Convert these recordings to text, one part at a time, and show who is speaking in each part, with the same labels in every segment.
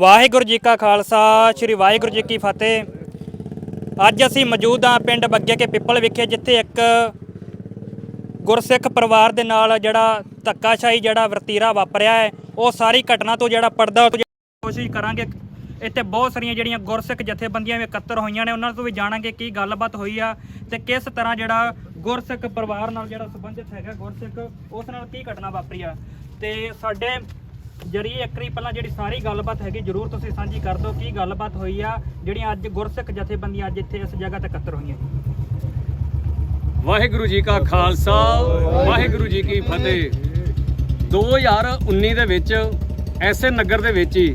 Speaker 1: ਵਾਹਿਗੁਰੂ ਜੀ ਕਾ ਖਾਲਸਾ, ਸ੍ਰੀ ਵਾਹਿਗੁਰੂ ਜੀ ਕੀ ਫਤਿਹ। ਅੱਜ ਅਸੀਂ ਮੌਜੂਦ ਹਾਂ ਪਿੰਡ ਬੱਗੇ ਕੇ ਪਿੱਪਲ ਵਿਖੇ, ਜਿੱਥੇ ਇੱਕ ਗੁਰਸਿੱਖ ਪਰਿਵਾਰ ਦੇ ਨਾਲ ਜਿਹੜਾ ਧੱਕਾਸ਼ਾਹੀ ਜਿਹੜਾ ਵਰਤੀਰਾ ਵਾਪਰਿਆ ਹੈ, ਉਹ ਸਾਰੀ ਘਟਨਾ ਤੋਂ ਜਿਹੜਾ ਪਰਦਾ ਉਤਾਰਨ ਕੋਸ਼ਿਸ਼ ਕਰਾਂਗੇ। ਇੱਥੇ ਬਹੁਤ ਸਾਰੀਆਂ ਜਿਹੜੀਆਂ ਗੁਰਸਿੱਖ ਜਥੇਬੰਦੀਆਂ ਵੀ ਇਕੱਤਰ ਹੋਈਆਂ ਨੇ, ਉਹਨਾਂ ਤੋਂ ਵੀ ਜਾਣਾਂਗੇ ਕੀ ਗੱਲਬਾਤ ਹੋਈ ਆ ਤੇ ਕਿਸ ਤਰ੍ਹਾਂ ਜਿਹੜਾ ਗੁਰਸਿੱਖ ਪਰਿਵਾਰ ਨਾਲ ਜਿਹੜਾ ਸੰਬੰਧਿਤ ਹੈਗਾ ਗੁਰਸਿੱਖ, ਉਸ ਨਾਲ ਕੀ ਘਟਨਾ ਵਾਪਰੀ ਆ। ਤੇ ਸਾਡੇ ਜਰੀਏ ਇੱਕਰੀ ਪਹਿਲਾਂ ਜਿਹੜੀ ਸਾਰੀ ਗੱਲਬਾਤ ਹੈਗੀ, ਜਰੂਰ ਤੁਸੀਂ ਸਾਂਝੀ ਕਰ ਦਿਓ ਕੀ ਗੱਲਬਾਤ ਹੋਈ ਆ ਜਿਹੜੀਆਂ ਅੱਜ ਗੁਰਸਿੱਖ ਜਥੇਬੰਦੀਆਂ ਅੱਜ ਇੱਥੇ ਇਸ ਜਗ੍ਹਾ ਤੇ ਇਕੱਤਰ ਹੋਈਆਂ
Speaker 2: ਵਾਹਿਗੁਰੂ ਜੀ ਕਾ ਖਾਲਸਾ, ਵਾਹਿਗੁਰੂ ਜੀ ਕੀ ਫਤਿਹ। 2019 ਦੇ ਵਿੱਚ, ਐਸੇ ਨਗਰ ਦੇ ਵਿੱਚ ਹੀ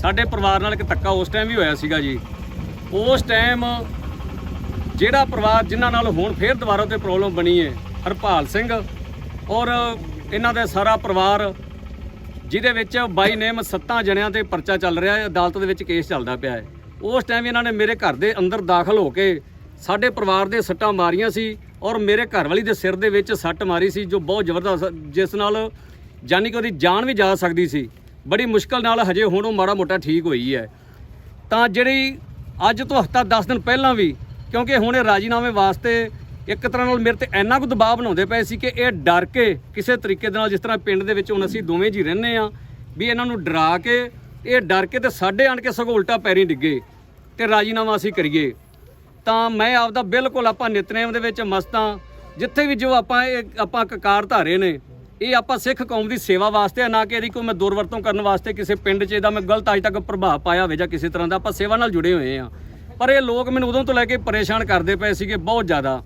Speaker 2: ਸਾਡੇ ਪਰਿਵਾਰ ਨਾਲ ਇੱਕ ਧੱਕਾ ਉਸ ਟਾਈਮ ਵੀ ਹੋਇਆ ਸੀਗਾ ਜੀ। ਉਸ ਟਾਈਮ ਜਿਹੜਾ ਪਰਿਵਾਰ ਜਿਨ੍ਹਾਂ ਨਾਲ ਹੁਣ ਫੇਰ ਦੁਬਾਰਾ ਤੇ ਪ੍ਰੋਬਲਮ ਬਣੀ ਹੈ, ਹਰਪਾਲ ਸਿੰਘ ਔਰ ਇਹਨਾਂ ਦਾ ਸਾਰਾ ਪਰਿਵਾਰ ਜਿਹਦੇ ਵਿੱਚ ਬਾਈ ਨੇਮ ਸੱਤਾਂ ਜਣਿਆਂ ਤੇ ਪਰਚਾ ਚੱਲ ਰਿਹਾ ਹੈ, ਅਦਾਲਤ ਦੇ ਵਿੱਚ ਕੇਸ ਚੱਲਦਾ ਪਿਆ ਹੈ। ਉਸ ਟਾਈਮ ਇਹਨਾਂ ਨੇ ਮੇਰੇ ਘਰ ਦੇ ਅੰਦਰ ਦਾਖਲ ਹੋ ਕੇ ਸਾਡੇ ਪਰਿਵਾਰ ਦੇ ਸੱਟਾਂ ਮਾਰੀਆਂ ਸੀ ਔਰ ਮੇਰੇ ਘਰ ਵਾਲੀ ਦੇ ਸਿਰ ਦੇ ਵਿੱਚ ਸੱਟ ਮਾਰੀ ਸੀ, ਜੋ ਬਹੁਤ ਜ਼ਬਰਦਸਤ ਜਿਸ ਨਾਲ ਜਾਨੀ ਕਿ ਉਹਦੀ ਜਾਨ ਵੀ ਜਾ ਸਕਦੀ ਸੀ। ਬੜੀ ਮੁਸ਼ਕਲ ਨਾਲ ਹਜੇ ਹੁਣ ਉਹ ਮਾੜਾ ਮੋਟਾ ਠੀਕ ਹੋਈ ਹੈ। ਤਾਂ ਜਿਹੜੀ ਅੱਜ ਤੋਂ ਹਫਤਾ 10 ਦਿਨ ਪਹਿਲਾਂ ਵੀ, ਕਿਉਂਕਿ ਹੁਣ ਇਹ ਰਾਜੀਨਾਮੇ ਵਾਸਤੇ ਇੱਕ ਤਰ੍ਹਾਂ ਨਾਲ ਮੇਰੇ ਤੇ ਇੰਨਾ ਕੁ ਦਬਾਅ ਬਣਾਉਂਦੇ ਪਏ ਸੀ ਕਿ ਇਹ ਡਰ ਕੇ ਕਿਸੇ ਤਰੀਕੇ ਦੇ ਨਾਲ ਜਿਸ ਤਰ੍ਹਾਂ ਪਿੰਡ ਦੇ ਵਿੱਚ ਹੁਣ ਅਸੀਂ ਦੋਵੇਂ ਜੀ ਰਹਿੰਦੇ ਆ ਵੀ ਇਹਨਾਂ ਨੂੰ ਡਰਾ ਕੇ, ਇਹ ਡਰ ਕੇ ਤੇ ਸਾਡੇ ਆਣ ਕੇ ਸਗੋਂ ਉਲਟਾ ਪੈਰੀ ਡਿੱਗੇ ਤੇ ਰਾਜੀਨਾਮਾ ਅਸੀਂ ਕਰੀਏ। ਤਾਂ ਮੈਂ ਆਪਦਾ ਬਿਲਕੁਲ ਆਪਾਂ ਨਿਤਨੇਮ ਦੇ ਵਿੱਚ ਮਸਤਾਂ ਜਿੱਥੇ ਵੀ ਜੋ ਆਪਾਂ ਇਹ ਆਪਾਂ ਕਕਾਰ ਧਾਰੇ ਨੇ, ਇਹ ਆਪਾਂ ਸਿੱਖ ਕੌਮ ਦੀ ਸੇਵਾ ਵਾਸਤੇ ਆ, ਨਾ ਕਿ ਇਹਦੀ ਕੋਈ ਮੈਂ ਦੁਰਵਰਤੋਂ ਕਰਨ ਵਾਸਤੇ ਕਿਸੇ ਪਿੰਡ 'ਚ ਇਹਦਾ ਮੈਂ ਗਲਤ ਅਜ ਤੱਕ ਪ੍ਰਭਾਵ ਪਾਇਆ ਹੋਵੇ ਜਾਂ ਕਿਸੇ ਤਰ੍ਹਾਂ ਦਾ। ਆਪਾਂ ਸੇਵਾ ਨਾਲ ਜੁੜੇ ਹੋਏ ਆ ਪਰ ਇਹ ਲੋਕ ਮੈਨੂੰ ਉਦੋਂ ਤੋਂ ਲੈ ਕੇ ਪਰੇਸ਼ਾਨ ਕਰਦੇ ਪਏ ਸੀਗੇ ਬਹੁਤ ਜ਼ਿਆਦਾ।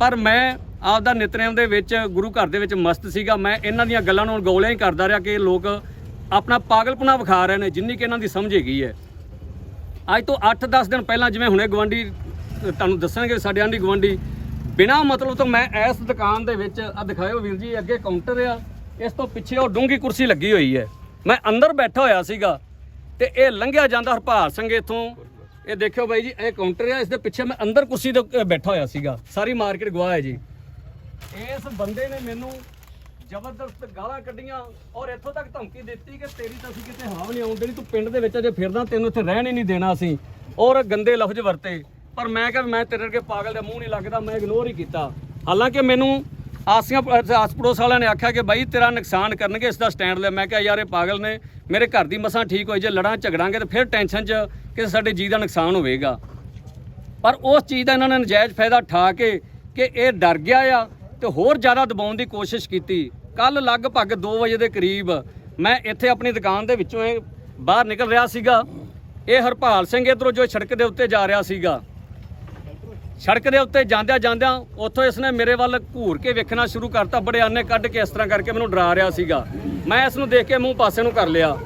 Speaker 2: ਪਰ ਮੈਂ ਆਪਦਾ ਨਿਤਨੇਮ ਦੇ ਵਿੱਚ ਗੁਰੂ ਘਰ ਦੇ ਵਿੱਚ ਮਸਤ ਸੀਗਾ। ਮੈਂ ਇਹਨਾਂ ਦੀਆਂ ਗੱਲਾਂ ਨੂੰ ਗੋਲਿਆਂ ਹੀ ਕਰਦਾ ਰਿਹਾ ਕਿ ਲੋਕ ਆਪਣਾ ਪਾਗਲਪਨਾ ਵਿਖਾ ਰਹੇ ਨੇ, ਜਿੰਨੀ ਕਿ ਇਹਨਾਂ ਦੀ ਸਮਝ ਹੈਗੀ ਹੈ। ਅੱਜ ਤੋਂ 8-10 ਦਿਨ ਪਹਿਲਾਂ ਜਿਵੇਂ ਹੁਣੇ ਗਵੰਡੀ ਤੁਹਾਨੂੰ ਦੱਸਣਗੇ ਸਾਡੇ ਆਂਢੀ ਗਵੰਡੀ ਬਿਨਾ ਮਤਲਬ ਤੋਂ ਮੈਂ ਇਸ ਦੁਕਾਨ ਦੇ ਵਿੱਚ ਆ ਦਿਖਾਇਓ ਵੀਰ ਜੀ, ਅੱਗੇ ਕਾਊਂਟਰ ਆ, ਇਸ ਤੋਂ ਪਿੱਛੇ ਉਹ ਡੂੰਗੀ ਕੁਰਸੀ ਲੱਗੀ ਹੋਈ ਹੈ। ਮੈਂ ਅੰਦਰ ਬੈਠਾ ਹੋਇਆ ਸੀਗਾ ਤੇ ਇਹ ਲੰਘਿਆ ਜਾਂਦਾ ਹਰਪਾਲ ਸਿੰਘ ਇਥੋਂ। ਇਹ ਦੇਖਿਓ ਬਾਈ ਜੀ, ਇਹ ਕਾਊਂਟਰ ਆ ਇਸ ਦੇ ਪਿੱਛੇ ਮੈਂ ਅੰਦਰ ਕੁਰਸੀ ਤੇ ਬੈਠਾ ਹੋਇਆ ਸੀਗਾ। ਸਾਰੀ ਮਾਰਕੀਟ ਗਵਾਹ ਹੈ ਜੀ। ਇਸ ਬੰਦੇ ਨੇ ਮੈਨੂੰ ਜ਼ਬਰਦਸਤ ਗਾਲਾਂ ਕੱਢੀਆਂ ਔਰ ਇੱਥੋਂ ਤੱਕ ਧਮਕੀ ਦਿੱਤੀ ਕਿ ਤੇਰੀ ਤਾਂ ਅਸੀਂ ਕਿਤੇ ਹਾਂ ਨਹੀਂ ਆਉਣ ਦੇਣੀ, ਤੂੰ ਪਿੰਡ ਦੇ ਵਿੱਚ ਅਜੇ ਫਿਰਦਾ, ਤੈਨੂੰ ਇੱਥੇ ਰਹਿਣ ਹੀ ਨਹੀਂ ਦੇਣਾ ਅਸੀਂ। ਔਰ ਗੰਦੇ ਲਫ਼ਜ਼ ਵਰਤੇ। ਪਰ ਮੈਂ ਕਿਹਾ ਮੈਂ ਤੇਰੇ ਵਰਗੇ ਪਾਗਲ ਦੇ ਮੂੰਹ ਨਹੀਂ ਲੱਗਦਾ, ਮੈਂ ਇਗਨੋਰ ਹੀ ਕੀਤਾ। ਹਾਲਾਂਕਿ ਮੈਨੂੰ ਆਸੀਆਂ ਆਸ ਪੜੋਸ ਵਾਲਿਆਂ ਨੇ ਆਖਿਆ ਕਿ ਬਾਈ, ਤੇਰਾ ਨੁਕਸਾਨ ਕਰਨਗੇ ਇਸ ਦਾ ਸਟੈਂਡ ਲੈ। ਮੈਂ ਕਿਹਾ, ਯਾਰ ਇਹ ਪਾਗਲ ਨੇ, ਮੇਰੇ ਘਰ ਦੀ ਮਸਾਂ ਠੀਕ ਹੋਈ, ਜੇ ਲੜਾਂ ਝਗੜਾਂਗੇ ਤਾਂ ਫਿਰ ਟੈਨਸ਼ਨ 'ਚ ਕਿ ਸਾਡੇ ਜੀ ਦਾ ਨੁਕਸਾਨ ਹੋਵੇਗਾ। ਪਰ ਉਸ ਚੀਜ਼ ਦਾ ਇਹਨਾਂ ਨੇ ਨਜਾਇਜ਼ ਫਾਇਦਾ ਠਾ ਕੇ ਕਿ ਇਹ ਡਰ ਗਿਆ ਆ ਤੇ ਹੋਰ ਜ਼ਿਆਦਾ ਦਬਾਉਣ ਦੀ ਕੋਸ਼ਿਸ਼ ਕੀਤੀ। ਕੱਲ ਲਗਭਗ 2 ਵਜੇ ਦੇ ਕਰੀਬ ਮੈਂ ਇੱਥੇ ਆਪਣੀ ਦੁਕਾਨ ਦੇ ਵਿੱਚੋਂ ਇਹ ਬਾਹਰ ਨਿਕਲ ਰਿਹਾ ਸੀਗਾ। ਇਹ ਹਰਪਾਲ ਸਿੰਘ ਇਧਰੋਂ ਜੋ ਸੜਕ ਦੇ ਉੱਤੇ ਜਾ ਰਿਹਾ ਸੀਗਾ। ਸੜਕ ਦੇ ਉੱਤੇ ਜਾਂਦਿਆਂ ਜਾਂਦਿਆਂ ਉੱਥੋਂ ਇਸਨੇ ਮੇਰੇ ਵੱਲ ਘੂਰ ਕੇ ਵੇਖਣਾ ਸ਼ੁਰੂ ਕਰਤਾ। ਬੜੇ ਆਨੇ ਕੱਢ ਕੇ ਇਸ ਤਰ੍ਹਾਂ ਕਰਕੇ ਮੈਨੂੰ ਡਰਾ ਰਿਹਾ ਸੀਗਾ। ਮੈਂ ਇਸ ਨੂੰ ਦੇਖ ਕੇ ਮੂੰਹ ਪਾਸੇ ਨੂੰ ਕਰ ਲਿਆ।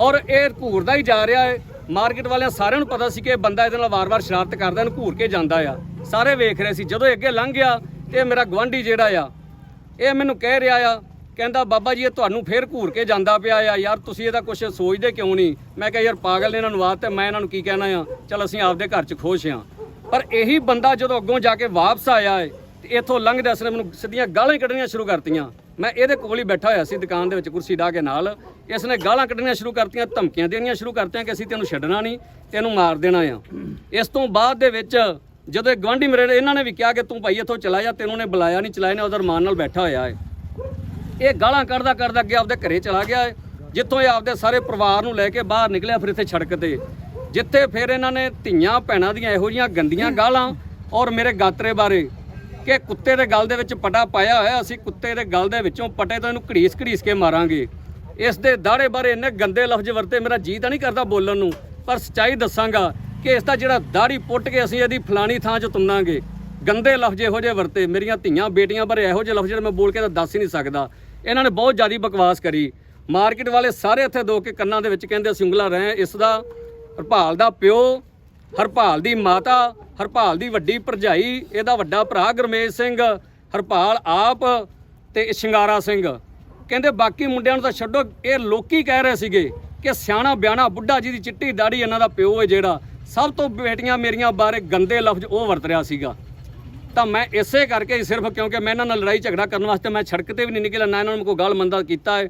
Speaker 2: ਔਰ ਇਹ ਘੂਰਦਾ ਹੀ ਜਾ ਰਿਹਾ ਹੈ ਮਾਰਕੀਟ ਵਾਲਿਆਂ ਸਾਰਿਆਂ ਨੂੰ ਪਤਾ ਸੀ ਕਿ ਇਹ ਬੰਦਾ ਇਹਦੇ ਨਾਲ ਵਾਰ-ਵਾਰ ਸ਼ਰਾਰਤ ਕਰਦਾ, ਇਹਨੂੰ ਘੂਰ ਕੇ ਜਾਂਦਾ ਆ। ਸਾਰੇ ਵੇਖ ਰਹੇ ਸੀ, ਜਦੋਂ ਇਹ ਅੱਗੇ ਲੰਘ ਗਿਆ ਤੇ ਇਹ ਮੇਰਾ ਗਵਾਂਢੀ ਜਿਹੜਾ ਆ, ਇਹ ਮੈਨੂੰ ਕਹਿ ਰਿਹਾ ਆ, ਕਹਿੰਦਾ, ਬਾਬਾ ਜੀ, ਇਹ ਤੁਹਾਨੂੰ ਫੇਰ ਘੂਰ ਕੇ ਜਾਂਦਾ ਪਿਆ ਆ, ਯਾਰ ਤੁਸੀਂ ਇਹਦਾ ਕੁਝ ਸੋਚਦੇ ਕਿਉਂ ਨਹੀਂ? ਮੈਂ ਕਿਹਾ, ਯਾਰ, ਪਾਗਲ ਨੇ ਇਹਨਾਂ ਨੂੰ ਆਦਤ ਹੈ, ਮੈਂ ਇਹਨਾਂ ਨੂੰ ਕੀ ਕਹਿਣਾ ਆ, ਚਲ ਅਸੀਂ ਆਪਦੇ ਘਰ 'ਚ ਖੁਸ਼ ਆ। ਪਰ ਇਹੀ ਬੰਦਾ ਜਦੋਂ ਅੱਗੋਂ ਜਾ ਕੇ ਵਾਪਸ ਆਇਆ ਏ, ਤੇ ਇੱਥੋਂ ਲੰਘਦੇ ਅਸਲੇ ਮੈਨੂੰ ਸਿੱਧੀਆਂ ਗਾਲਾਂ ਹੀ ਕੱਢਣੀਆਂ ਸ਼ੁਰੂ ਕਰਤੀਆਂ। ਮੈਂ ਇਹਦੇ ਕੋਲ ਹੀ ਬੈਠਾ ਹੋਇਆ ਸੀ ਦੁਕਾਨ ਦੇ ਵਿੱਚ ਕੁਰਸੀ ਢਾ ਕੇ ਨਾਲ। ਇਸ ਨੇ ਗਾਲਾਂ ਕੱਢਣੀਆਂ ਸ਼ੁਰੂ ਕਰਤੀਆਂ, ਧਮਕੀਆਂ ਦੇਣੀਆਂ ਸ਼ੁਰੂ ਕਰਤੀਆਂ ਕਿ ਅਸੀਂ ਤੈਨੂੰ ਛੱਡਣਾ ਨਹੀਂ, ਤੈਨੂੰ ਮਾਰ ਦੇਣਾ ਆ। ਇਸ ਤੋਂ ਬਾਅਦ ਦੇ ਵਿੱਚ ਜਦੋਂ ਇਹ ਗਵਾਂਢੀ ਮੇਰੇ ਇਹਨਾਂ ਨੇ ਵੀ ਕਿਹਾ ਕਿ ਤੂੰ ਭਾਈ ਇੱਥੋਂ ਚਲਾ ਜਾ, ਤੈਨੂੰ ਨੇ ਬੁਲਾਇਆ ਨਹੀਂ ਚਲਾਇਆ ਨੇ ਉਧਰ ਮਾਨ ਨਾਲ ਬੈਠਾ ਹੋਇਆ ਹੈ ਇਹ ਗਾਲਾਂ ਕੱਢਦਾ ਕੱਢਦਾ ਅੱਗੇ ਆਪਦੇ ਘਰੇ ਚਲਾ ਗਿਆ ਹੈ ਜਿੱਥੋਂ ਇਹ ਆਪਦੇ ਸਾਰੇ ਪਰਿਵਾਰ ਨੂੰ ਲੈ ਕੇ ਬਾਹਰ ਨਿਕਲਿਆ ਫਿਰ ਇੱਥੇ ਸੜਕ ਤੇ। ਜਿੱਥੇ ਫਿਰ ਇਹਨਾਂ ਨੇ ਧੀਆਂ ਭੈਣਾਂ ਦੀਆਂ ਇਹੋ ਜੀਆਂ ਗੰਦੀਆਂ ਗਾਲਾਂ ਔਰ ਮੇਰੇ ਗਾਤਰੇ ਬਾਰੇ ਕਿ ਕੁੱਤੇ ਦੇ ਗਲ ਦੇ ਵਿੱਚ ਪਟਾ ਪਾਇਆ ਹੋਇਆ, ਅਸੀਂ ਕੁੱਤੇ ਦੇ ਗਲ ਦੇ ਵਿੱਚੋਂ ਪਟੇ ਤੋਂ ਇਹਨੂੰ ਘੜੀਸ ਘੜੀਸ ਕੇ ਮਾਰਾਂਗੇ। ਇਸ ਦੇ ਦਾੜੇ ਬਾਰੇ ਇੰਨੇ ਗੰਦੇ ਲਫ਼ਜ਼ ਵਰਤੇ, ਮੇਰਾ ਜੀ ਤਾਂ ਨਹੀਂ ਕਰਦਾ ਬੋਲਣ ਨੂੰ, ਪਰ ਸੱਚਾਈ ਦੱਸਾਂਗਾ ਕਿ ਇਸ ਦਾ ਜਿਹੜਾ ਦਾੜੀ ਪੁੱਟ ਕੇ ਅਸੀਂ ਇਹਦੀ ਫਲਾਣੀ ਥਾਂ 'ਚ ਤੁੰਨਾਂਗੇ। ਗੰਦੇ ਲਫ਼ਜ਼ ਇਹੋ ਜਿਹੇ ਵਰਤੇ, ਮੇਰੀਆਂ ਧੀਆਂ, ਬੇਟੀਆਂ ਬਾਰੇ ਇਹੋ ਜਿਹੇ ਲਫ਼ਜ਼ ਜਿਹੜੇ ਮੈਂ ਬੋਲ ਕੇ ਤਾਂ ਦੱਸ ਹੀ ਨਹੀਂ ਸਕਦਾ। ਇਹਨਾਂ ਨੇ ਬਹੁਤ ਜ਼ਿਆਦਾ ਬਕਵਾਸ ਕਰੀ। ਮਾਰਕੀਟ ਵਾਲੇ ਸਾਰੇ ਇੱਥੇ ਦੋ ਕੇ ਕੰਨਾਂ ਦੇ ਵਿੱਚ ਕਹਿੰਦੇ ਅਸੀਂ ਉਂਗਲਾ ਰਹੇ, ਇਸ ਦਾ ਹਰਪਾਲ ਦਾ ਪਿਓ ਹਰਪਾਲ ਦੀ ਮਾਤਾ, ਹਰਪਾਲ ਦੀ ਵੱਡੀ ਭਰਜਾਈ, ਇਹਦਾ ਵੱਡਾ ਭਰਾ ਗੁਰਮੇਜ ਸਿੰਘ, ਹਰਪਾਲ ਆਪ ਤੇ ਸ਼ਿੰਗਾਰਾ ਸਿੰਘ। ਕਹਿੰਦੇ ਬਾਕੀ ਮੁੰਡਿਆਂ ਨੂੰ ਤਾਂ ਛੱਡੋ, ਇਹ ਲੋਕੀ ਕਹਿ ਰਹੇ ਸੀਗੇ ਕਿ ਸਿਆਣਾ ਬਿਆਣਾ ਬੁੱਢਾ ਜੀ ਦੀ ਚਿੱਟੀ ਦਾੜੀ ਇਹਨਾਂ ਦਾ ਪਿਓ ਹੈ ਜਿਹੜਾ। ਸਭ ਤੋਂ ਬੇਟੀਆਂ ਮੇਰੀਆਂ ਬਾਰੇ ਗੰਦੇ ਲਫ਼ਜ਼ ਉਹ ਵਰਤ ਰਿਹਾ ਸੀਗਾ। ਤਾਂ ਮੈਂ ਇਸੇ ਕਰਕੇ ਸਿਰਫ ਕਿਉਂਕਿ ਮੈਂ ਇਹਨਾਂ ਨਾਲ ਲੜਾਈ ਝਗੜਾ ਕਰਨ ਵਾਸਤੇ ਮੈਂ ਸੜਕ ਤੇ ਵੀ ਨਹੀਂ ਨਿਕਲਿਆ, ਨਾ ਇਹਨਾਂ ਨੂੰ ਕੋਈ ਗੱਲ ਮੰਦਾ ਕੀਤਾ ਹੈ।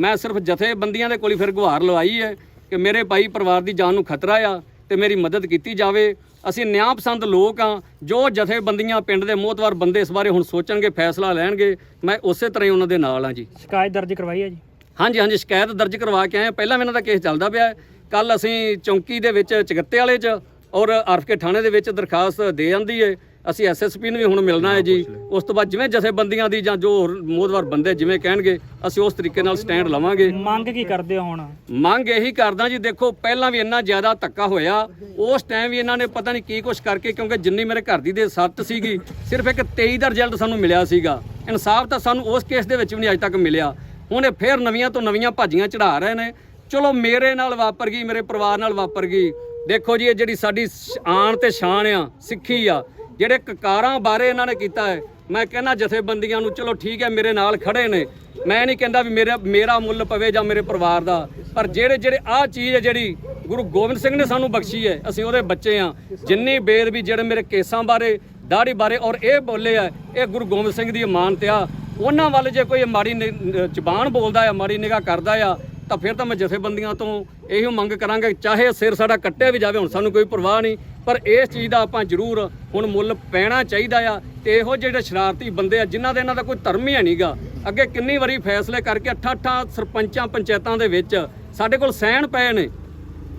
Speaker 2: ਮੈਂ ਸਿਰਫ ਜਥੇਬੰਦੀਆਂ ਦੇ ਕੋਲ ਹੀ ਫਿਰ ਗੁਹਾਰ ਲਵਾਈ ਹੈ ਕਿ ਮੇਰੇ ਭਾਈ ਪਰਿਵਾਰ ਦੀ ਜਾਨ ਨੂੰ ਖਤਰਾ ਆ। ਤੇ ਮੇਰੀ ਮਦਦ ਕੀਤੀ ਜਾਵੇ। ਅਸੀਂ ਨਿਆਂ ਪਸੰਦ ਲੋਕ ਆ ਜੋ ਜਥੇਬੰਦੀਆਂ ਪਿੰਡ ਦੇ ਮੋਹਤਵਾਰ ਬੰਦੇ ਇਸ ਬਾਰੇ ਹੁਣ ਸੋਚਣਗੇ ਫੈਸਲਾ ਲੈਣਗੇ ਮੈਂ ਉਸੇ ਤਰ੍ਹਾਂ ਹੀ ਉਹਨਾਂ ਦੇ ਨਾਲ ਆ ਜੀ।
Speaker 1: ਸ਼ਿਕਾਇਤ ਦਰਜ ਕਰਵਾਈ ਹੈ ਜੀ?
Speaker 2: ਹਾਂਜੀ ਹਾਂਜੀ ਸ਼ਿਕਾਇਤ ਦਰਜ ਕਰਵਾ ਕੇ ਆਏ। ਪਹਿਲਾਂ ਵੀ ਇਹਨਾਂ ਦਾ ਕੇਸ ਚੱਲਦਾ ਪਿਆ ਕੱਲ ਅਸੀਂ ਚੌਂਕੀ ਦੇ ਵਿੱਚ ਚਗੱਤੇ ਵਾਲੇ 'ਚ ਔਰ ਆਰਫਕੇ ਥਾਣੇ ਦੇ ਵਿੱਚ ਦਰਖਾਸਤ ਦੇ ਜਾਂਦੀ ਏ। ਅਸੀਂ ਐਸਐਸਪੀ ਨੂੰ ਵੀ ਹੁਣ ਮਿਲਣਾ ਹੈ ਜੀ। ਉਸ ਤੋਂ ਬਾਅਦ ਜਿਵੇਂ ਜਥੇਬੰਦੀਆਂ ਦੀ ਜਾਂ ਜੋ ਹੋਰ ਮੋਹਦਵਾਰ ਬੰਦੇ ਜਿਵੇਂ ਕਹਿਣਗੇ ਅਸੀਂ ਉਸ ਤਰੀਕੇ ਨਾਲ ਸਟੈਂਡ ਲਵਾਂਗੇ।
Speaker 1: ਮੰਗ ਕੀ ਕਰਦੇ ਹੋ ਹੁਣ?
Speaker 2: ਮੰਗ ਇਹੀ ਕਰਦਾ ਜੀ ਦੇਖੋ ਪਹਿਲਾਂ ਵੀ ਇੰਨਾ ਜ਼ਿਆਦਾ ਧੱਕਾ ਹੋਇਆ। ਉਸ ਟਾਈਮ ਵੀ ਇਹਨਾਂ ਨੇ ਪਤਾ ਨਹੀਂ ਕੀ ਕੁਛ ਕਰਕੇ ਕਿਉਂਕਿ ਜਿੰਨੀ ਮੇਰੇ ਘਰ ਦੀ ਦੇ ਸੱਤ ਸੀਗੀ ਸਿਰਫ ਇੱਕ 23 ਦਾ ਰਿਜ਼ਲਟ ਸਾਨੂੰ ਮਿਲਿਆ ਸੀਗਾ। ਇਨਸਾਫ ਤਾਂ ਸਾਨੂੰ ਉਸ ਕੇਸ ਦੇ ਵਿੱਚ ਵੀ ਨਹੀਂ ਅਜੇ ਤੱਕ ਮਿਲਿਆ। ਹੁਣ ਇਹ ਫੇਰ ਨਵੀਆਂ ਤੋਂ ਨਵੀਆਂ ਭਾਜੀਆਂ ਚੜਾ ਰਹੇ ਨੇ। ਚਲੋ ਮੇਰੇ ਨਾਲ ਵਾਪਰ ਗਈ ਮੇਰੇ ਪਰਿਵਾਰ ਨਾਲ ਵਾਪਰ ਗਈ। ਦੇਖੋ ਜੀ ਇਹ ਜਿਹੜੀ ਸਾਡੀ ਸ਼- ਆਣ ਤੇ ਸ਼ਾਨ ਆ ਸਿੱਖੀ ਆ ਜਿਹੜੇ ਕਕਾਰਾਂ ਬਾਰੇ ਇਹਨਾਂ ਨੇ ਕੀਤਾ ਹੈ, ਮੈਂ ਕਹਿੰਦਾ ਜਥੇਬੰਦੀਆਂ ਨੂੰ, ਚਲੋ ਠੀਕ ਹੈ, ਮੇਰੇ ਨਾਲ ਖੜੇ ਨੇ। ਮੈਂ ਨਹੀਂ ਕਹਿੰਦਾ ਵੀ ਮੇਰਾ ਮੇਰਾ ਮੁੱਲ ਪਵੇ ਜਾਂ ਮੇਰੇ ਪਰਿਵਾਰ ਦਾ, ਪਰ ਜਿਹੜੇ ਜਿਹੜੇ ਆਹ ਚੀਜ਼ ਹੈ ਜਿਹੜੀ ਗੁਰੂ ਗੋਬਿੰਦ ਸਿੰਘ ਨੇ ਸਾਨੂੰ ਬਖਸ਼ੀ ਹੈ, ਅਸੀਂ ਉਹਦੇ ਬੱਚੇ ਆ ਜਿੰਨੀ ਬੇਦ ਵੀ ਜਿਹੜੇ ਮੇਰੇ ਕੇਸਾਂ ਬਾਰੇ, ਦਾੜੀ ਬਾਰੇ, ਔਰ ਇਹ ਬੋਲੇ ਆ, ਇਹ ਗੁਰੂ ਗੋਬਿੰਦ ਸਿੰਘ ਦੀ ਇਮਾਨਤ ਆ। ਉਹਨਾਂ ਵੱਲ ਜੇ ਕੋਈ ਮਾੜੀ ਨਿ- ਨ- ਬੋਲਦਾ ਆ, ਮਾੜੀ ਨਿਗਾਹ ਕਰਦਾ ਆ, ਤਾਂ ਫਿਰ ਤਾਂ ਮੈਂ ਜਥੇਬੰਦੀਆਂ ਤੋਂ ਇਹੀ ਮੰਗ ਕਰਾਂਗਾ ਚਾਹੇ ਸਿਰ ਸਾਡਾ ਕੱਟਿਆ ਵੀ ਜਾਵੇ, ਹੁਣ ਸਾਨੂੰ ਕੋਈ ਪਰਵਾਹ ਨਹੀਂ। ਪਰ ਇਸ ਚੀਜ਼ ਦਾ ਆਪਾਂ ਜ਼ਰੂਰ ਹੁਣ ਮੁੱਲ ਪੈਣਾ ਚਾਹੀਦਾ ਆ ਤੇ ਇਹੋ ਜਿਹੜੇ ਸ਼ਰਾਰਤੀ ਬੰਦੇ ਆ, ਜਿਨ੍ਹਾਂ ਦੇ ਇਹਨਾਂ ਦਾ ਕੋਈ ਧਰਮ ਹੀ ਹੈ ਨਹੀਂਗਾ ਅੱਗੇ ਕਿੰਨੀ ਵਾਰੀ ਫੈਸਲੇ ਕਰਕੇ ਅੱਠਾਂ ਅੱਠਾਂ ਸਰਪੰਚਾਂ ਪੰਚਾਇਤਾਂ ਦੇ ਵਿੱਚ ਸਾਡੇ ਕੋਲ ਸਹਿਣ ਪਏ ਨੇ।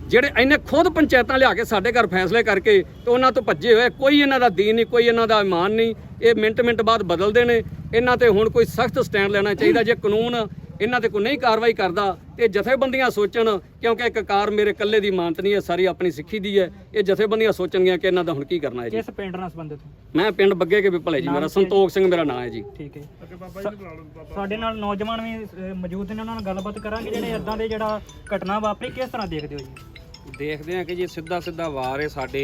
Speaker 2: ਜਿਹੜੇ ਇਹਨੇ ਖੁਦ ਪੰਚਾਇਤਾਂ ਲਿਆ ਕੇ ਸਾਡੇ ਘਰ ਫੈਸਲੇ ਕਰਕੇ ਤੇ ਉਹਨਾਂ ਤੋਂ ਭੱਜੇ ਹੋਏ, ਕੋਈ ਇਹਨਾਂ ਦਾ ਦੀਨ ਨਹੀਂ, ਕੋਈ ਇਹਨਾਂ ਦਾ ਇਮਾਨ ਨਹੀਂ। ਇਹ ਮਿੰਟ ਮਿੰਟ ਬਾਅਦ ਬਦਲਦੇ ਨੇ। ਇਹਨਾਂ ਤੇ ਹੁਣ ਕੋਈ ਸਖਤ ਸਟੈਂਡ ਲੈਣਾ ਚਾਹੀਦਾ। ਜੇ ਕਾਨੂੰਨ ਇਹਨਾਂ ਤੇ ਕੋਈ ਨਹੀਂ ਕਾਰਵਾਈ ਕਰਦਾ ਤੇ ਜਥੇਬੰਦੀਆਂ ਸੋਚਣ ਕਿਉਂਕਿ ਇੱਕ ਕਾਰ ਮੇਰੇ ਇਕੱਲੇ ਦੀ ਇਮਾਨਤ ਨਹੀਂ ਹੈ ਸਾਰੀ ਆਪਣੀ ਸਿੱਖੀ ਦੀ ਹੈ ਇਹ ਜਥੇਬੰਦੀਆਂ ਸੋਚਣਗੀਆਂ ਕਿ ਇਹਨਾਂ ਦਾ ਹੁਣ ਕੀ ਕਰਨਾ ਹੈ ਜੀ।
Speaker 1: ਕਿਸ ਪਿੰਡ ਨਾਲ ਸੰਬੰਧਿਤ?
Speaker 2: ਮੈਂ ਪਿੰਡ ਬੱਗੇ ਕੇ ਵਿਪਲੇ ਜੀ ਮੇਰਾ ਸੰਤੋਖ ਸਿੰਘ ਮੇਰਾ ਨਾਮ ਹੈ ਜੀ।
Speaker 1: ਠੀਕ ਹੈ ਸਾ- ਸਾਡੇ ਨਾਲ ਨੌਜਵਾਨ ਵੀ ਮੌਜੂਦ ਨੇ ਉਹਨਾਂ ਨਾਲ ਗੱਲਬਾਤ ਕਰਾਂਗੇ ਜਿਹੜੇ ਇਦਾਂ ਦੇ ਜਿਹੜਾ ਘਟਨਾ ਵਾਪਰੀ ਕਿਸ ਤਰ੍ਹਾਂ ਦੇਖਦੇ ਹੋ ਜੀ?
Speaker 3: ਦੇਖਦੇ ਹਾਂ ਕਿ ਜੀ ਸਿੱਧਾ ਸਿੱਧਾ ਵਾਰ ਹੈ ਸਾਡੇ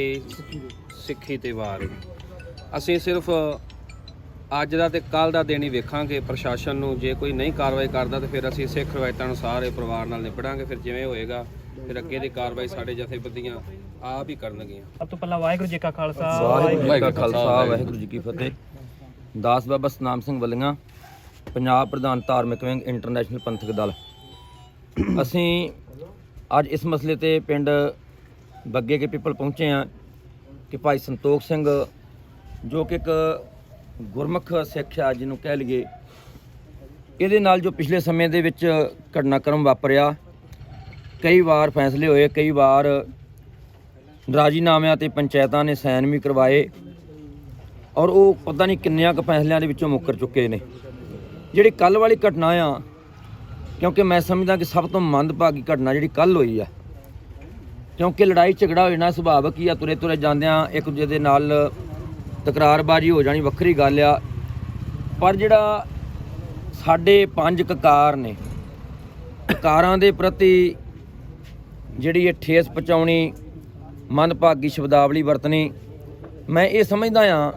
Speaker 3: ਸਿੱਖੀ ਤੇ ਵਾਰ ਹੈ। ਅਸੀਂ ਸਿਰਫ ਅੱਜ ਦਾ ਤੇ ਕੱਲ ਦਾ ਦਿਨ ਹੀ ਵੇਖਾਂਗੇ। ਪ੍ਰਸ਼ਾਸਨ ਨੂੰ ਜੇ ਕੋਈ ਨਹੀਂ ਕਾਰਵਾਈ ਕਰਦਾ ਤੇ ਫਿਰ ਅਸੀਂ ਸਿੱਖ ਰਵਾਇਤਾਂ ਅਨੁਸਾਰ ਇਹ ਪਰਿਵਾਰ ਨਾਲ ਨਿਪੜਾਂਗੇ ਫਿਰ ਜਿਵੇਂ ਹੋਏਗਾ ਫਿਰ ਅੱਗੇ ਦੀ ਕਾਰਵਾਈ ਸਾਡੇ ਜਥੇਬੰਦੀਆਂ ਆਪ ਹੀ ਕਰਨਗੀਆਂ।
Speaker 1: ਸਭ ਤੋਂ ਪਹਿਲਾਂ ਵਾਹਿਗੁਰੂ ਜੀ ਕਾ ਖਾਲਸਾ
Speaker 4: ਵਾਹਿਗੁਰੂ ਜੀ ਕਾ ਖਾਲਸਾ ਵਾਹਿਗੁਰੂ ਜੀ ਕੀ ਫਤਿਹ। ਦਾਸ ਬਾਬਾ ਸਤਨਾਮ ਸਿੰਘ ਵੱਲੀਆਂ ਪੰਜਾਬ ਪ੍ਰਧਾਨ ਧਾਰਮਿਕ ਵਿੰਗ ਇੰਟਰਨੈਸ਼ਨਲ ਪੰਥਕ ਦਲ। ਅਸੀਂ ਅੱਜ ਇਸ ਮਸਲੇ ਤੇ ਪਿੰਡ ਬੱਗੇ ਕੇ ਪੀਪਲ ਪਹੁੰਚੇ ਹਾਂ ਕਿ ਭਾਈ ਸੰਤੋਖ ਸਿੰਘ ਜੋ ਕਿ ਇੱਕ ਗੁਰਮੁਖ ਸਿੱਖਿਆ ਜਿਹਨੂੰ ਕਹਿ ਲਈਏ, ਇਹਦੇ ਨਾਲ ਜੋ ਪਿਛਲੇ ਸਮੇਂ ਦੇ ਵਿੱਚ ਘਟਨਾਕ੍ਰਮ ਵਾਪਰਿਆ, ਕਈ ਵਾਰ ਫੈਸਲੇ ਹੋਏ, ਕਈ ਵਾਰ ਰਾਜੀਨਾਮਿਆਂ ਤੇ ਪੰਚਾਇਤਾਂ ਨੇ ਸਾਈਨ ਵੀ ਕਰਵਾਏ ਔਰ ਉਹ ਪਤਾ ਨਹੀਂ ਕਿੰਨਿਆਂ ਕੁ ਫੈਸਲਿਆਂ ਦੇ ਵਿੱਚੋਂ ਮੁੱਕਰ ਚੁੱਕੇ ਨੇ। ਜਿਹੜੀ ਕੱਲ ਵਾਲੀ ਘਟਨਾ ਆ, ਕਿਉਂਕਿ ਮੈਂ ਸਮਝਦਾ ਕਿ ਸਭ ਤੋਂ ਮੰਦਭਾਗੀ ਘਟਨਾ ਜਿਹੜੀ ਕੱਲ ਹੋਈ ਆ, ਕਿਉਂਕਿ ਲੜਾਈ ਝਗੜਾ ਹੋ ਜਾਣਾ ਸੁਭਾਵਕ ਹੀ ਆ ਤੁਰੇ ਤੁਰੇ ਜਾਂਦਿਆਂ ਇੱਕ ਦੂਜੇ ਦੇ ਨਾਲ ਤਕਰਾਰਬਾਜ਼ੀ ਹੋ ਜਾਣੀ, ਵੱਖਰੀ ਗੱਲ ਆ। ਪਰ ਜਿਹੜਾ ਸਾਡੇ ਪੰਜ ਕਕਾਰ ਨੇ ਕਕਾਰਾਂ ਦੇ ਪ੍ਰਤੀ ਜਿਹੜੀ ਇਹ ਠੇਸ ਪਹੁੰਚਾਉਣੀ, ਮਨਭਾਗੀ ਸ਼ਬਦਾਵਲੀ ਵਰਤਣੀ, ਮੈਂ ਇਹ ਸਮਝਦਾ ਆ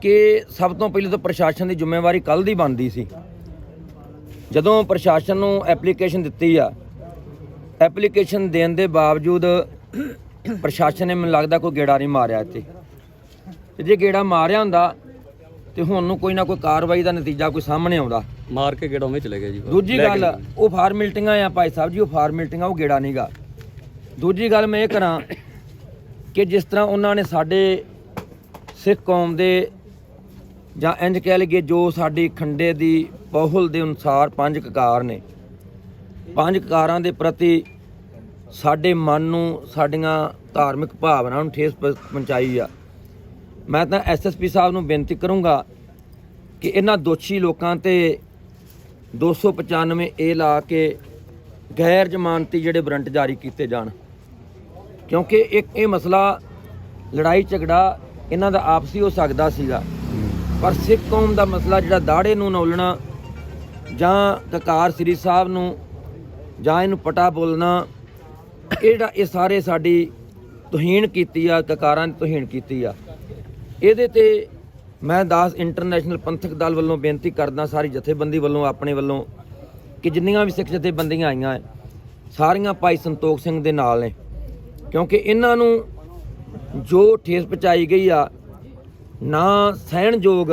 Speaker 4: ਕਿ ਸਭ ਤੋਂ ਪਹਿਲਾਂ ਤਾਂ ਪ੍ਰਸ਼ਾਸਨ ਦੀ ਜ਼ਿੰਮੇਵਾਰੀ ਕੱਲ ਦੀ ਬਣਦੀ ਸੀ। ਜਦੋਂ ਪ੍ਰਸ਼ਾਸਨ ਨੂੰ ਐਪਲੀਕੇਸ਼ਨ ਦਿੱਤੀ ਆ, ਐਪਲੀਕੇਸ਼ਨ ਦੇਣ ਦੇ ਬਾਵਜੂਦ ਪ੍ਰਸ਼ਾਸਨ ਨੇ ਮੈਨੂੰ ਲੱਗਦਾ ਕੋਈ ਗੇੜਾ ਨਹੀਂ ਮਾਰਿਆ ਇੱਥੇ। ਤੇ ਜੇ ਗੇੜਾ ਮਾਰਿਆ ਹੁੰਦਾ ਤੇ ਹੁਣ ਨੂੰ ਕੋਈ ਨਾ ਕੋਈ ਕਾਰਵਾਈ ਦਾ ਨਤੀਜਾ ਕੋਈ ਸਾਹਮਣੇ ਆਉਂਦਾ।
Speaker 2: ਮਾਰ ਕੇ ਗੇੜਾ ਉਵੇਂ ਚਲੇ ਗਏ ਜੀ।
Speaker 4: ਦੂਜੀ ਗੱਲ ਉਹ ਫਾਰਮੈਲਿਟੀਆਂ ਆ ਭਾਈ ਸਾਹਿਬ ਜੀ ਉਹ ਫਾਰਮੈਲਿਟੀਆਂ ਉਹ ਗੇੜਾ ਨਹੀਂਗਾ ਦੂਜੀ ਗੱਲ ਮੈਂ ਇਹ ਕਰਾਂ ਕਿ ਜਿਸ ਤਰ੍ਹਾਂ ਉਹਨਾਂ ਨੇ ਸਾਡੇ ਸਿੱਖ ਕੌਮ ਦੇ ਜਾਂ ਇੰਜ ਕਹਿ ਲਈਏ ਜੋ ਸਾਡੀ ਖੰਡੇ ਦੀ ਪਹੁਲ ਦੇ ਅਨੁਸਾਰ ਪੰਜ ਕਕਾਰ ਨੇ ਪੰਜ ਕਕਾਰਾਂ ਦੇ ਪ੍ਰਤੀ ਸਾਡੇ ਮਨ ਨੂੰ ਸਾਡੀਆਂ ਧਾਰਮਿਕ ਭਾਵਨਾਵਾਂ ਨੂੰ ਠੇਸ ਪ- ਪਹੁੰਚਾਈ ਆ। ਮੈਂ ਤਾਂ ਐਸਐਸਪੀ ਸਾਹਿਬ ਨੂੰ ਬੇਨਤੀ ਕਰੂੰਗਾ ਕਿ ਇਹਨਾਂ ਦੋਸ਼ੀ ਲੋਕਾਂ ਤੇ 295 ਏ ਲਾ ਕੇ ਗੈਰ ਜ਼ਮਾਨਤੀ ਜਿਹੜੇ ਵਾਰੰਟ ਜਾਰੀ ਕੀਤੇ ਜਾਣ। ਕਿਉਂਕਿ ਇੱਕ ਇਹ ਮਸਲਾ ਲੜਾਈ ਝਗੜਾ ਇਹਨਾਂ ਦਾ ਆਪਸੀ ਹੋ ਸਕਦਾ ਸੀਗਾ। ਪਰ ਸਿੱਖ ਕੌਮ ਦਾ ਮਸਲਾ ਜਿਹੜਾ ਦਾੜੇ ਨੂੰ ਨੌਲਣਾ ਜਾਂ ਕਕਾਰ ਸ੍ਰੀ ਸਾਹਿਬ ਨੂੰ ਜਾਂ ਇਹਨੂੰ ਪਟਾ ਬੋਲਣਾ, ਇਹ ਜਿਹੜਾ ਇਹ ਸਾਰੇ ਸਾਡੀ ਤੋਹੀਨ ਕੀਤੀ ਆ, ਕਕਾਰਾਂ ਦੀ ਤੋਹੀਨ ਕੀਤੀ ਆ। ਇਹਦੇ ਤੇ ਮੈਂ ਦਾਸ ਇੰਟਰਨੈਸ਼ਨਲ ਪੰਥਕ ਦਲ ਵੱਲੋਂ ਬੇਨਤੀ ਕਰਦਾ, ਸਾਰੀ ਜਥੇਬੰਦੀ ਵੱਲੋਂ, ਆਪਣੇ ਵੱਲੋਂ, ਕਿ ਜਿੰਨੀਆਂ ਵੀ ਸਿੱਖ ਜਥੇਬੰਦੀਆਂ ਆਈਆਂ, ਸਾਰੀਆਂ ਭਾਈ ਸੰਤੋਖ ਸਿੰਘ ਦੇ ਨਾਲ ਨੇ। ਕਿਉਂਕਿ ਇਹਨਾਂ ਨੂੰ ਜੋ ਠੇਸ ਪਹੁੰਚਾਈ ਗਈ ਆ, ਨਾ ਸਹਿਣਯੋਗ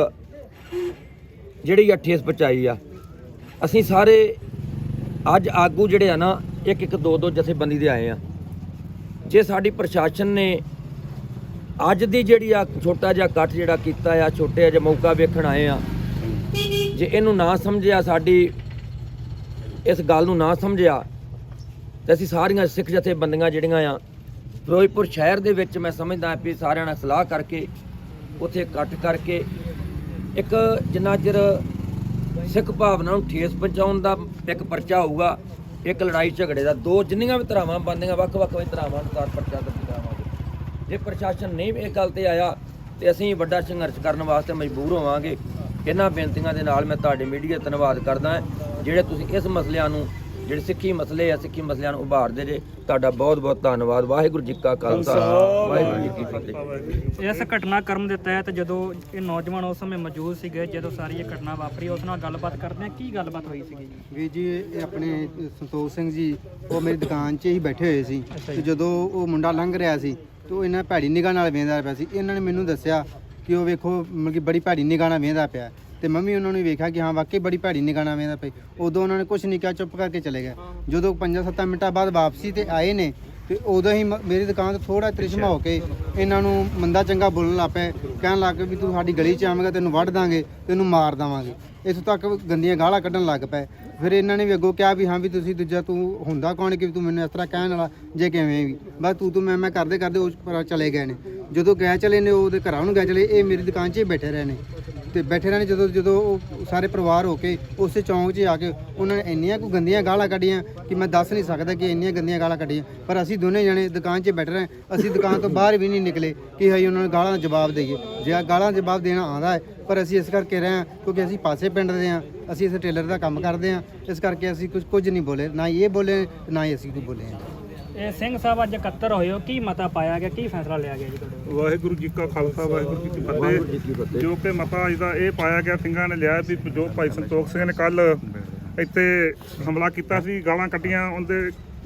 Speaker 4: ਜਿਹੜੀ ਆ ਠੇਸ ਪਹੁੰਚਾਈ ਆ। ਅਸੀਂ ਸਾਰੇ ਅੱਜ ਆਗੂ ਜਿਹੜੇ ਆ ਨਾ ਇੱਕ ਇੱਕ ਦੋ ਦੋ ਜਥੇਬੰਦੀ ਦੇ ਆਏ ਆ। ਜੇ ਸਾਡੀ ਪ੍ਰਸ਼ਾਸਨ ਨੇ ਅੱਜ ਦੀ ਜਿਹੜੀ ਆ ਛੋਟਾ ਜਿਹਾ ਇਕੱਠ ਜਿਹੜਾ ਕੀਤਾ ਆ, ਛੋਟੇ ਜਿਹਾ ਮੌਕਾ ਵੇਖਣ ਆਏ ਆ। ਜੇ ਇਹਨੂੰ ਨਾ ਸਮਝਿਆ, ਸਾਡੀ ਇਸ ਗੱਲ ਨੂੰ ਨਾ ਸਮਝਿਆ, ਤੇ ਅਸੀਂ ਸਾਰੀਆਂ ਸਿੱਖ ਜਥੇਬੰਦੀਆਂ ਜਿਹੜੀਆਂ ਆ, ਫਿਰੋਜ਼ਪੁਰ ਸ਼ਹਿਰ ਦੇ ਵਿੱਚ ਮੈਂ ਸਮਝਦਾ ਵੀ ਸਾਰਿਆਂ ਨਾਲ ਸਲਾਹ ਕਰਕੇ, ਉੱਥੇ ਇਕੱਠ ਕਰਕੇ, ਇੱਕ ਜਿੰਨਾ ਚਿਰ ਸਿੱਖ ਭਾਵਨਾ ਨੂੰ ਠੇਸ ਪਹੁੰਚਾਉਣ ਦਾ ਇੱਕ ਪਰਚਾ ਹੋਊਗਾ, ਇੱਕ ਲੜਾਈ ਝਗੜੇ ਦਾ, ਦੋ ਜਿੰਨੀਆਂ ਵੀ ਧਰਾਵਾਂ ਬੰਦੀਆਂ ਵੱਖ-ਵੱਖ ਵੀ ਧਰਾਵਾਂ ਅਨੁਸਾਰ ਪਰਚਾ ਦਰਜ ਜੇ ਪ੍ਰਸ਼ਾਸਨ ਨਹੀਂ ਇਹ ਗੱਲ ਤੇ ਆਇਆ ਤੇ ਅਸੀਂ ਵੱਡਾ ਸੰਘਰਸ਼ ਕਰਨ ਵਾਸਤੇ ਮਜਬੂਰ ਹੋਵਾਂਗੇ। ਇਹਨਾਂ ਬੇਨਤੀਆਂ ਦੇ ਨਾਲ ਮੈਂ ਤੁਹਾਡੇ ਮੀਡੀਆ ਦਾ ਧੰਨਵਾਦ ਕਰਦਾ ਜਿਹੜੇ ਤੁਸੀਂ ਇਸ ਮਸਲਿਆਂ ਨੂੰ ਜਿਹੜੇ ਸਿੱਖੀ ਮਸਲੇ ਆ ਸਿੱਖੀ ਮਸਲਿਆਂ ਨੂੰ ਉਭਾਰਦੇ ਜੇ ਤੁਹਾਡਾ ਬਹੁਤ ਬਹੁਤ ਧੰਨਵਾਦ। ਵਾਹਿਗੁਰੂ ਜੀ ਕਾ ਖਾਲਸਾ। ਵਾਹਿਗੁਰੂ ਜੀ ਕੀ ਫਤਿਹ।
Speaker 1: ਇਸ ਘਟਨਾਕ੍ਰਮ ਦੇ ਤਹਿਤ ਜਦੋਂ ਇਹ ਨੌਜਵਾਨ ਉਸ ਸਮੇਂ ਮੌਜੂਦ ਸੀਗੇ ਜਦੋਂ ਸਾਰੀ ਇਹ ਘਟਨਾ ਵਾਪਰੀ ਉਸ ਨਾਲ ਗੱਲਬਾਤ ਕਰਦੇ ਆ ਕੀ ਗੱਲਬਾਤ ਹੋਈ ਸੀਗੀ ਜੀ?
Speaker 5: ਵੀ ਜੀ ਇਹ ਆਪਣੇ ਸੰਤੋਖ ਸਿੰਘ ਜੀ ਉਹ ਮੇਰੀ ਦੁਕਾਨ 'ਚ ਹੀ ਬੈਠੇ ਹੋਏ ਸੀ। ਤੇ ਜਦੋਂ ਉਹ ਮੁੰਡਾ ਲੰਘ ਰਿਹਾ ਸੀ ਤੇ ਉਹ ਇਹਨਾਂ ਭੈੜੀ ਨਿਗਾਹ ਨਾਲ ਵੇਂਦਾ ਪਿਆ ਸੀ। ਇਹਨਾਂ ਨੇ ਮੈਨੂੰ ਦੱਸਿਆ ਕਿ ਉਹ ਵੇਖੋ, ਮਤਲਬ ਕਿ ਬੜੀ ਭੈੜੀ ਨਿਗਾਹ ਨਾਲ ਵੇਂਦਾ ਪਿਆ। ਤੇ ਮੰਮੀ ਉਹਨਾਂ ਨੇ ਵੇਖਿਆ ਕਿ ਹਾਂ, ਵਾਕਈ ਬੜੀ ਭੈੜੀ ਨਿਗਾਹ ਨਾਲ ਵੇਂਦਾ ਪਈ ਉਦੋਂ ਉਹਨਾਂ ਨੇ ਕੁਝ ਨਹੀਂ ਕਿਹਾ, ਚੁੱਪ ਕਰਕੇ ਚਲੇ ਗਏ। ਜਦੋਂ 5-7 ਮਿੰਟਾਂ ਬਾਅਦ ਵਾਪਸੀ ਤੇ ਆਏ ਨੇ, ਤੇ ਉਦੋਂ ਹੀ ਮ- ਮੇਰੀ ਦੁਕਾਨ ਤੋਂ ਥੋੜਾ ਤ੍ਰਿਸ਼ਮਾ ਹੋ ਕੇ ਇਹਨਾਂ ਨੂੰ ਮੰਦਾ ਚੰਗਾ ਬੋਲਣ ਲੱਗ ਪਏ। ਕਹਿਣ ਲੱਗ ਪਏ ਵੀ ਤੂੰ ਸਾਡੀ ਗਲੀ 'ਚ ਆਵੇਂਗਾ, ਤੈਨੂੰ ਵੱਢ ਦਾਂਗੇ, ਤੈਨੂੰ ਮਾਰ ਦੇਵਾਂਗੇ। ਇੱਥੋਂ ਤੱਕ ਗੰਦੀਆਂ ਗਾਲਾਂ ਕੱਢਣ ਲੱਗ ਪਏ। ਫਿਰ ਇਹਨਾਂ ਨੇ ਵੀ ਅੱਗੋਂ ਕਿਹਾ ਵੀ ਹਾਂ ਵੀ ਤੁਸੀਂ ਦੂਜਾ ਤੂੰ ਹੁੰਦਾ ਕੌਣ ਕਿ ਤੂੰ ਮੈਨੂੰ ਇਸ ਤਰ੍ਹਾਂ ਕਹਿਣ ਵਾਲਾ, ਜੇ ਕਿਵੇਂ ਵੀ। ਬਸ ਤੂੰ ਤੂੰ ਮੈਂ ਮੈਂ ਕਰਦੇ ਕਰਦੇ ਉਸ ਪਰ ਚਲੇ ਗਏ ਨੇ। ਜਦੋਂ ਗਏ ਚਲੇ ਨੇ ਉਹਦੇ ਘਰਾਂ ਨੂੰ ਗਏ ਚਲੇ, ਇਹ ਮੇਰੀ ਦੁਕਾਨ 'ਚ ਹੀ ਬੈਠੇ ਰਹੇ ਨੇ। ਤੇ ਬੈਠੇ ਰਹਿਣੇ ਜਦੋਂ ਜਦੋਂ ਉਹ ਸਾਰੇ ਪਰਿਵਾਰ ਹੋ ਕੇ ਉਸੇ ਚੌਂਕ 'ਚ ਆ ਕੇ ਉਹਨਾਂ ਨੇ ਇੰਨੀਆਂ ਕੋ ਗੰਦੀਆਂ ਗਾਲਾਂ ਕੱਢੀਆਂ ਕਿ ਮੈਂ ਦੱਸ ਨਹੀਂ ਸਕਦਾ ਕਿ ਇੰਨੀਆਂ ਗੰਦੀਆਂ ਗਾਲਾਂ ਕੱਢੀਆਂ। ਪਰ ਅਸੀਂ ਦੋਨੇ ਜਣੇ ਦੁਕਾਨ 'ਚ ਬੈਠ ਰਹੇ ਅਸੀਂ ਦੁਕਾਨ ਤੋਂ ਬਾਹਰ ਵੀ ਨਹੀਂ ਨਿਕਲੇ ਕਿ ਹਈ ਉਹਨਾਂ ਨੂੰ ਗਾਲਾਂ ਦਾ ਜਵਾਬ ਦੇਈਏ। ਜੇ ਆਹ ਗਾਲਾਂ ਦਾ ਜਵਾਬ ਦੇਣਾ ਆਉਂਦਾ ਹੈ, ਪਰ ਅਸੀਂ ਇਸ ਕਰਕੇ ਰਹੇ ਹਾਂ ਕਿਉਂਕਿ ਅਸੀਂ ਪਾਸੇ ਪਿੰਡ ਦੇ ਹਾਂ, ਅਸੀਂ ਇਸ ਟੇਲਰ ਦਾ ਕੰਮ ਕਰਦੇ ਹਾਂ। ਇਸ ਕਰਕੇ ਅਸੀਂ ਕੁਝ ਕੁਝ ਨਹੀਂ ਬੋਲੇ, ਨਾ ਹੀ ਇਹ ਬੋਲੇ, ਨਾ ਹੀ ਅਸੀਂ ਕੁਝ ਬੋਲੇ।
Speaker 1: ਇਹ ਸਿੰਘ ਸਾਹਿਬ ਅੱਜ ਇਕੱਤਰ ਹੋਏ ਹੋ ਕੀ ਮਤਾ ਪਾਇਆ ਗਿਆ ਕੀ ਫੈਸਲਾ ਲਿਆ ਗਿਆ ਜੀ ਤੁਹਾਡੇ
Speaker 6: ਵਾਹਿਗੁਰੂ ਜੀ ਕਾ ਖਾਲਸਾ ਵਾਹਿਗੁਰੂ ਜੀ ਕੀ ਫਤਿਹ। ਜੋ ਕਿ ਮਤਾ ਅੱਜ ਦਾ ਇਹ ਪਾਇਆ ਗਿਆ ਸਿੰਘਾਂ ਨੇ ਲਿਆ ਵੀ ਜੋ ਭਾਈ ਸੰਤੋਖ ਸਿੰਘ ਨੇ ਕੱਲ ਇੱਥੇ ਹਮਲਾ ਕੀਤਾ ਸੀ ਗਾਲਾਂ ਕੱਢੀਆਂ ਉਹਦੇ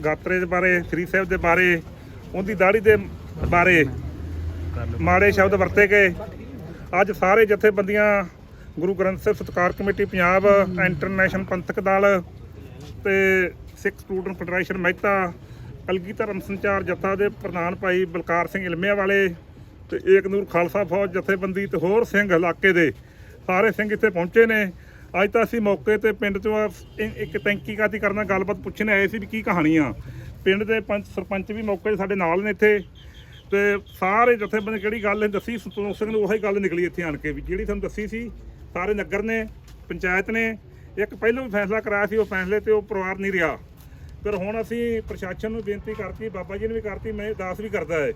Speaker 6: ਗਾਤਰੇ ਦੇ ਬਾਰੇ ਸ੍ਰੀ ਸਾਹਿਬ ਦੇ ਬਾਰੇ ਉਹਦੀ ਦਾੜੀ ਦੇ ਬਾਰੇ ਮਾੜੇ ਸ਼ਬਦ ਵਰਤੇ ਗਏ। ਅੱਜ ਸਾਰੇ ਜਥੇਬੰਦੀਆਂ ਗੁਰੂ ਗ੍ਰੰਥ ਸਾਹਿਬ ਸਤਕਾਰ ਕਮੇਟੀ ਪੰਜਾਬ ਇੰਟਰਨੈਸ਼ਨਲ ਪੰਥਕ ਦਲ ਤੇ ਸਿੱਖ ਸਟੂਡੈਂਟ ਫੈਡਰੇਸ਼ਨ ਮਹਿਤਾ ਕਲਗੀ ਧਰਮ ਸੰਚਾਰ ਜਥਾ ਦੇ ਪ੍ਰਧਾਨ ਭਾਈ ਬਲਕਾਰ ਸਿੰਘ ਇਲਮਿਆਂ ਵਾਲੇ ਤੇ ਏਕ ਨੂਰ ਖਾਲਸਾ ਫੌਜ ਜਥੇਬੰਦੀ ਤੇ ਹੋਰ ਸਿੰਘ ਇਲਾਕੇ ਦੇ ਸਾਰੇ ਸਿੰਘ ਇੱਥੇ ਪਹੁੰਚੇ ਨੇ। ਅੱਜ ਤਾਂ ਅਸੀਂ ਮੌਕੇ ਤੇ ਪਿੰਡ ਚੋਂ ਇ- ਇੱਕ ਤਹਿਕੀਕਾਤੀ ਕਰਨਾ ਗੱਲਬਾਤ ਪੁੱਛਣ ਆਏ ਸੀ ਵੀ ਕੀ ਕਹਾਣੀ ਆ ਪਿੰਡ ਦੇ ਪੰਚ, ਸਰਪੰਚ ਵੀ ਮੌਕੇ ਤੇ ਸਾਡੇ ਨਾਲ ਨੇ ਇੱਥੇ ਤੇ ਸਾਰੇ ਜਥੇਬੰਦੀ ਕਿਹੜੀ ਗੱਲ ਦੱਸੀ ਸੰਤੋਖ ਸਿੰਘ ਨੂੰ ਉਹੀ ਗੱਲ ਨਿਕਲੀ ਇੱਥੇ ਆਣ ਕੇ ਵੀ ਜਿਹੜੀ ਤੁਹਾਨੂੰ ਦੱਸੀ ਸੀ, ਸਾਰੇ ਨਗਰ ਨੇ, ਪੰਚਾਇਤ ਨੇ, ਇੱਕ ਪਹਿਲਾਂ ਵੀ ਫੈਸਲਾ ਕਰਾਇਆ ਸੀ, ਉਹ ਫੈਸਲੇ ਤੇ ਉਹ ਪਰਿਵਾਰ ਨਹੀਂ ਰਿਹਾ। ਫਿਰ ਹੁਣ ਅਸੀਂ ਪ੍ਰਸ਼ਾਸਨ ਨੂੰ ਬੇਨਤੀ ਕਰਤੀ, ਬਾਬਾ ਜੀ ਨੇ ਵੀ ਕਰਤੀ, ਮੈਂ ਅਰਦਾਸ ਵੀ ਕਰਦਾ ਹੈ।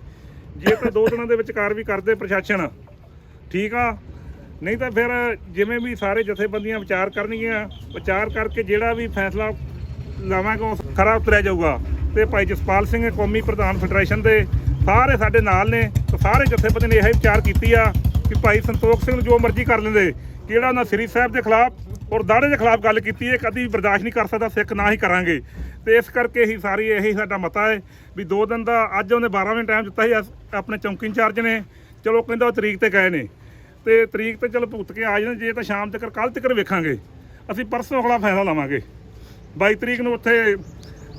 Speaker 6: ਜੇ ਤਾਂ ਦੋ ਦਿਨਾਂ ਦੇ ਵਿਚਕਾਰ ਵੀ ਕਰਦੇ ਪ੍ਰਸ਼ਾਸਨ, ਠੀਕ ਆ? ਨਹੀਂ ਤਾਂ ਫਿਰ ਜਿਵੇਂ ਵੀ ਸਾਰੇ ਜਥੇਬੰਦੀਆਂ ਵਿਚਾਰ ਕਰਨਗੀਆਂ, ਵਿਚਾਰ ਕਰਕੇ ਜਿਹੜਾ ਵੀ ਫੈਸਲਾ ਲਾਵਾਂਗੇ, ਉਹ ਖਰਾ ਉਤਰਿਆ ਜਾਊਗਾ। ਤੇ ਭਾਈ ਜਸਪਾਲ ਸਿੰਘ ਕੌਮੀ ਪ੍ਰਧਾਨ ਫੈਡਰੇਸ਼ਨ ਦੇ ਸਾਰੇ ਸਾਡੇ ਨਾਲ ਨੇ ਸਾਰੇ ਜਥੇਬੰਦੀ ਨੇ ਇਹ ਵਿਚਾਰ ਕੀਤੀ ਆ ਕਿ ਭਾਈ ਸੰਤੋਖ ਸਿੰਘ ਨੂੰ ਜੋ ਮਰਜ਼ੀ ਕਰ ਲੈਂਦੇ, ਜਿਹੜਾ ਉਹਨਾਂ ਸ੍ਰੀ ਸਾਹਿਬ ਦੇ ਖਿਲਾਫ ਔਰ ਦਾੜੇ ਦੇ ਖਿਲਾਫ ਗੱਲ ਕੀਤੀ ਹੈ, ਕਦੀ ਬਰਦਾਸ਼ਤ ਨਹੀਂ ਕਰ ਸਕਦਾ, ਸਿੱਖ ਨਾ ਹੀ ਕਰਾਂਗੇ। ਤੇ ਇਸ ਕਰਕੇ ਹੀ ਸਾਰੀ ਇਹੀ ਸਾਡਾ ਮਤਾ ਹੈ ਵੀ ਦੋ ਦਿਨ ਦਾ ਅੱਜ ਉਹਨੇ 12 ਵਜੇ ਟਾਈਮ ਦਿੱਤਾ ਸੀ, ਅਸ- ਆਪਣੇ ਚੌਂਕੀ ਇੰਚਾਰਜ ਨੇ। ਚਲੋ ਕਹਿੰਦਾ ਉਹ ਤਰੀਕ ਤੇ ਗਏ ਨੇ। ਤੇ ਤਰੀਕ ਤੇ ਚਲ ਭੁਗਤ ਕੇ ਆ ਜਾਣ, ਜੇ ਤਾਂ ਸ਼ਾਮ ਤੱਕ ਕੱਲ ਤੱਕ ਵੇਖਾਂਗੇ। ਅਸੀਂ ਪਰਸੋਂ ਅਗਲਾ ਫੈਸਲਾ ਲਵਾਂਗੇ। 22 ਤਰੀਕ ਨੂੰ ਉੱਥੇ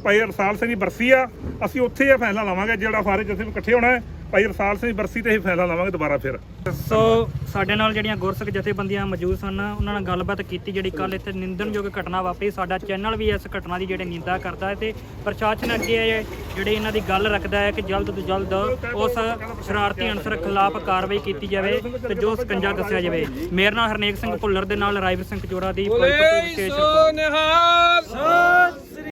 Speaker 6: ਭਾਈ ਅਰਸਾਲ ਸਿੰਘ ਦੀ ਬਰਸੀ ਆ, ਅਸੀਂ ਉੱਥੇ ਇਹ ਫੈਸਲਾ ਲਵਾਂਗੇ ਜਿਹੜਾ ਸਾਰੇ ਜਿੱਥੇ ਇਕੱਠੇ ਹੋਣਾ ਹੈ। ਭਾਈ ਰਸਾਲ ਸਿੰਘ ਬਰਸੀ ਤੇ ਹੀ ਫੈਸਲਾ ਲਵਾਂਗੇ ਦੁਬਾਰਾ ਫਿਰ।
Speaker 1: ਸੋ ਸਾਡੇ ਨਾਲ ਜਿਹੜੀਆਂ ਗੁਰਸਿੱਖ ਜਥੇਬੰਦੀਆਂ ਮੌਜੂਦ ਸਨ ਉਹਨਾਂ ਨਾਲ ਗੱਲਬਾਤ ਕੀਤੀ ਜਿਹੜੀ ਕੱਲ ਇੱਥੇ ਨਿੰਦਣਯੋਗ ਘਟਨਾ ਵਾਪਰੀ। ਸਾਡਾ ਚੈਨਲ ਵੀ ਇਸ ਘਟਨਾ ਦੀ ਜਿਹੜੀ ਨਿੰਦਾ ਕਰਦਾ ਹੈ ਤੇ ਪ੍ਰਸ਼ਾਸਨ ਅੱਗੇ ਇਹ ਜਿਹੜੇ ਇਹਨਾਂ ਦੀ ਗੱਲ ਰੱਖਦਾ ਹੈ ਕਿ ਜਲਦ ਤੋਂ ਜਲਦ ਉਸ ਸ਼ਰਾਰਤੀ ਅਨਸਰ ਖਿਲਾਫ ਕਾਰਵਾਈ ਕੀਤੀ ਜਾਵੇ ਤੇ ਜੋ ਸਕੰਜਾ ਦੱਸਿਆ ਜਾਵੇ। ਮੇਰਾ ਨਾਮ ਹਰਨੇਕ ਸਿੰਘ ਭੁੱਲਰ ਦੇ ਨਾਲ ਰਾਈਵਰ ਸਿੰਘ ਚੋਰਾ ਦੀ ਵਿਸ਼ੇਸ਼ ਰਿਪੋਰਟ।